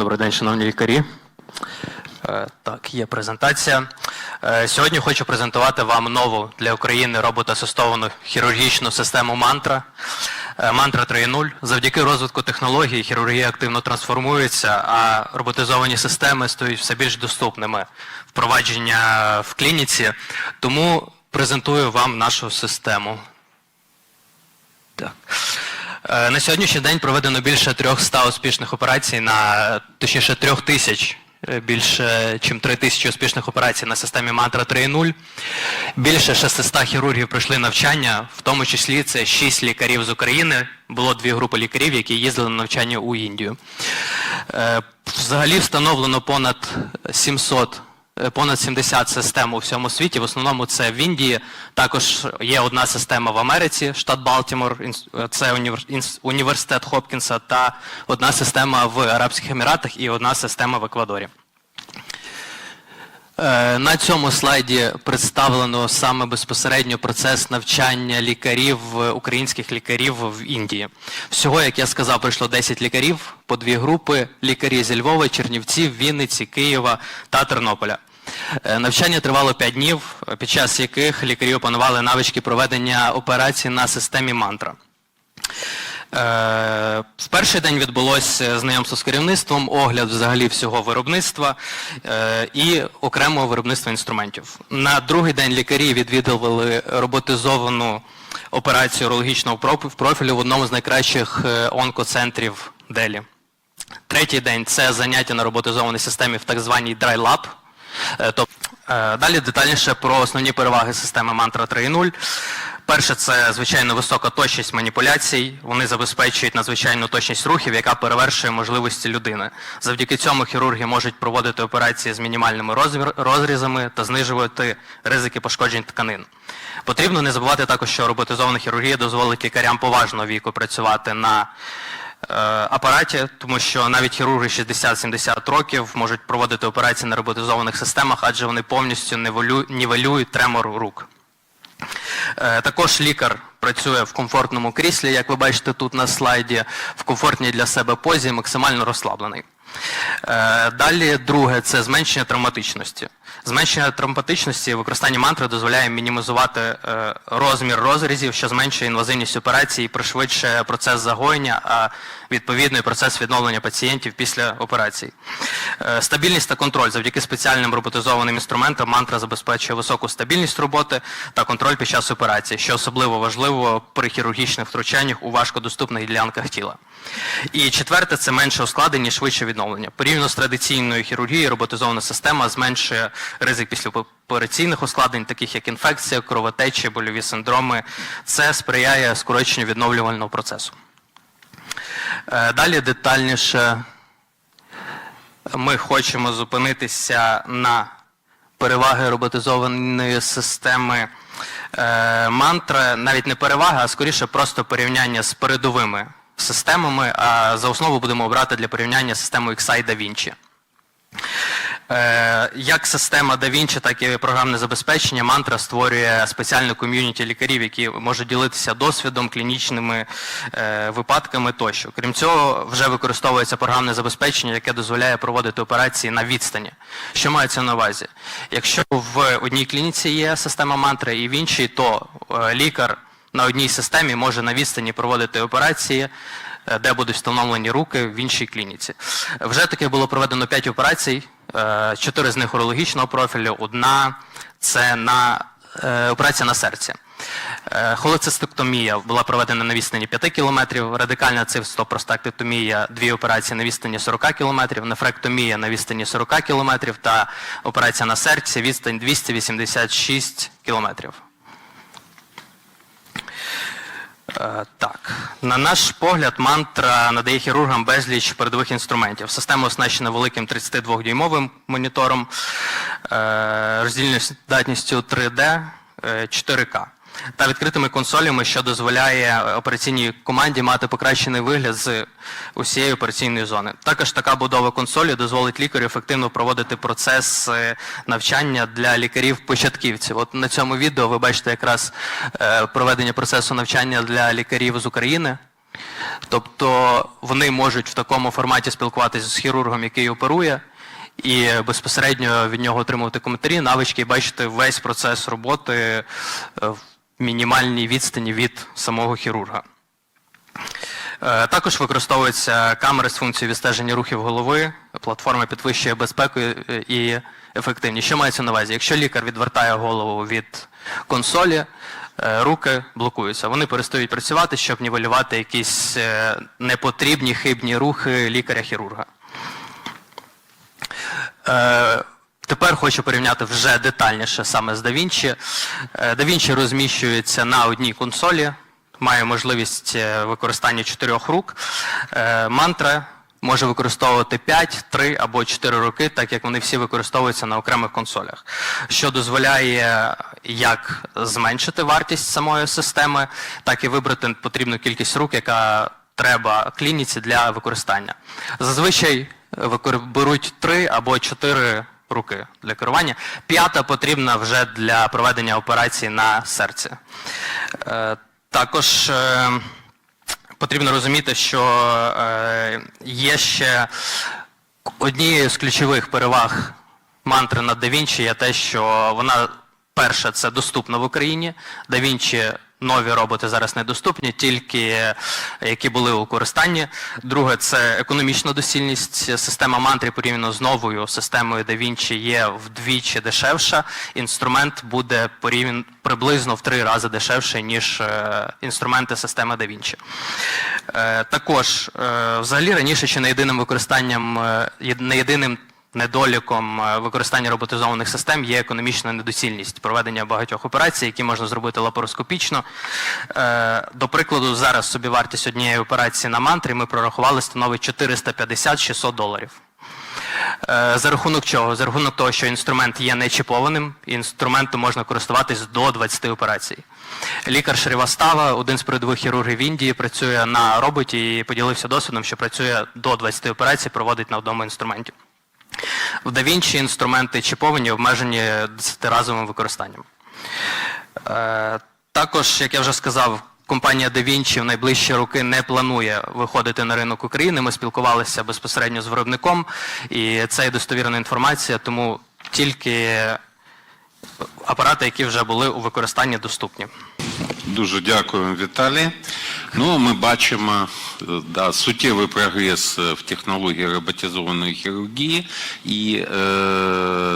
Добрий день, шановні лікарі. Е, Так, є презентація. Е, Сьогодні хочу презентувати вам нову для України роботасистовану хірургічну систему мантра. Е, Мантра 3.0. Завдяки розвитку технологій хірургія активно трансформується, а роботизовані системи стають все більш доступними впровадження в клініці. Тому презентую вам нашу систему. Так. Е, На сьогоднішній день проведено більше 300 успішних операцій на точніше 3 тисяч, е, більше ніж 3 тисячі успішних операцій на системі Мантра 3.0. Більше 600 хірургів пройшли навчання, в тому числі це 6 лікарів з України. Було дві групи лікарів, які їздили на навчання у Індію. Е, Взагалі встановлено понад 700 е, понад 70 систем у всьому світі. В основному це в Індії. Також є одна система в Америці, штат Балтімор, е, це університет Хопкінса, та одна система в Арабських Еміратах і одна система в Еквадорі. Е, На цьому слайді представлено саме безпосередньо процес навчання лікарів, е, українських лікарів в Індії. Всього, як я сказав, прийшло 10 лікарів по дві групи: лікарі зі Львова, Чернівців, Вінниці, Києва та Тернополя. Е, Навчання тривало 5 днів, під час яких лікарі опанували навички проведення операцій на системі мантра. Е, В перший день відбулося знайомство з керівництвом, огляд взагалі всього виробництва е, і окремого виробництва інструментів. На другий день лікарі відвідували роботизовану операцію урологічного профі- профілю в одному з найкращих е, онкоцентрів Делі. Третій день це заняття на роботизованій системі в так званій е, далі детальніше про основні переваги системи Mantra 3.0. Перше, це звичайно висока точність маніпуляцій. Вони забезпечують надзвичайну точність рухів, яка перевершує можливості людини. Завдяки цьому хірурги можуть проводити операції з мінімальними розрізами та знижувати ризики пошкоджень тканин. Потрібно не забувати також, що роботизована хірургія дозволить лікарям поважного віку працювати на е, апараті, тому що навіть хірурги 60-70 років можуть проводити операції на роботизованих системах, адже вони повністю нівелю- нівелюють тремор рук. Е, Також лікар працює в комфортному кріслі, як ви бачите тут на слайді, в комфортній для себе позі, максимально розслаблений. Е, Далі друге це зменшення травматичності. Зменшення травматичності використання мантри дозволяє мінімізувати е, розмір розрізів, що зменшує інвазивність операції і пришвидшує процес загоєння, а відповідно і процес відновлення пацієнтів після операцій. Е, Стабільність та контроль завдяки спеціальним роботизованим інструментам мантра забезпечує високу стабільність роботи та контроль під час операції, що особливо важливо при хірургічних втручаннях у важкодоступних ділянках тіла. І четверте це менше ускладнень і швидше відновлення. Порівняно з традиційною хірургією, роботизована система зменшує ризик післяопераційних ускладнень, таких як інфекція, кровотечі, больові синдроми. Це сприяє скороченню відновлювального процесу. Е, Далі детальніше ми хочемо зупинитися на переваги роботизованої системи е, мантра, навіть не переваги, а скоріше просто порівняння з передовими системами, а за основу будемо обрати для порівняння систему XI DaVinci. Е, Як система DaVinci, так і програмне забезпечення мантра створює спеціальну ком'юніті лікарів, які можуть ділитися досвідом, клінічними е, випадками тощо. Крім цього, вже використовується програмне забезпечення, яке дозволяє проводити операції на відстані. Що мається на увазі? Якщо в одній клініці є система мантри і в іншій, то е, лікар на одній системі може на відстані проводити операції, е, де будуть встановлені руки в іншій клініці. Вже таке було проведено 5 операцій, е, чотири з них урологічного профілю, одна це на е, операція на серці. Е, Холецистектомія була проведена на відстані 5 км, радикальна цивстопростактектомія, дві операції на відстані 40 км, нефректомія на відстані 40 км та операція на серці відстань 286 км. Е, Так, на наш погляд, мантра надає хірургам безліч передових інструментів. Система оснащена великим 32-дюймовим монітором, е, роздільною здатністю 3D, е, 4К та відкритими консолями, що дозволяє операційній команді мати покращений вигляд з усієї операційної зони. Також така будова консолі дозволить лікарю ефективно проводити процес е, навчання для лікарів-початківців. От на цьому відео ви бачите якраз е, проведення процесу навчання для лікарів з України. Тобто вони можуть в такому форматі спілкуватися з хірургом, який оперує, і безпосередньо від нього отримувати коментарі, навички і бачити весь процес роботи е, мінімальній відстані від самого хірурга. Е, Також використовуються камери з функцією відстеження рухів голови. Платформа підвищує безпеку і ефективність. Що мається на увазі? Якщо лікар відвертає голову від консолі, е, руки блокуються. Вони перестають працювати, щоб нівелювати якісь е, непотрібні хибні рухи лікаря-хірурга. Тепер хочу порівняти вже детальніше саме з DaVinci. Е, DaVinci розміщується на одній консолі, має можливість е, використання чотирьох рук. Е, Мантра може використовувати 5, 3 або 4 руки, так як вони всі використовуються на окремих консолях, що дозволяє як зменшити вартість самої системи, так і вибрати потрібну кількість рук, яка треба клініці для використання. Зазвичай беруть 3 або 4 руки для керування. П'ята потрібна вже для проведення операції на серці. Е, Також е, потрібно розуміти, що е, є ще однією з ключових переваг мантри над DaVinci є те, що вона перше це доступна в Україні. DaVinci нові роботи зараз недоступні, тільки е, які були у користанні. Друге, це економічна доцільність. Система мантри порівняно з новою системою DaVinci є вдвічі дешевша. Інструмент буде порівняно приблизно в три рази дешевший, ніж е, інструменти системи DaVinci. Е, Також, взагалі, раніше ще не єдиним використанням, не єдиним недоліком е, використання роботизованих систем є економічна недоцільність проведення багатьох операцій, які можна зробити лапароскопічно. Е, До прикладу, зараз собівартість однієї операції на мантрі ми прорахували становить 450-600 доларів. Е, За рахунок чого? За рахунок того, що інструмент є нечіпованим, інструментом можна користуватись до 20 операцій. Лікар Шрівастава, один з передових хірургів в Індії, працює на роботі і поділився досвідом, що працює до 20 операцій, проводить на одному інструменті. В DaVinci інструменти чіповані, обмежені 10-разовим використанням. Е, Також, як я вже сказав, компанія DaVinci в найближчі роки не планує виходити на ринок України. Ми спілкувалися безпосередньо з виробником, і це є достовірна інформація, тому тільки апарати, які вже були у використанні, доступні. Дуже дякую, Віталій. Ну, ми бачимо е, да, суттєвий прогрес е, в технології роботизованої хірургії, і е,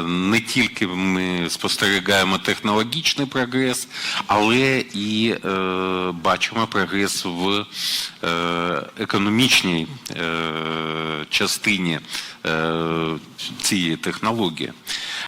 не тільки ми спостерігаємо технологічний прогрес, але і е, бачимо прогрес в е, економічній е, частині е, цієї технології.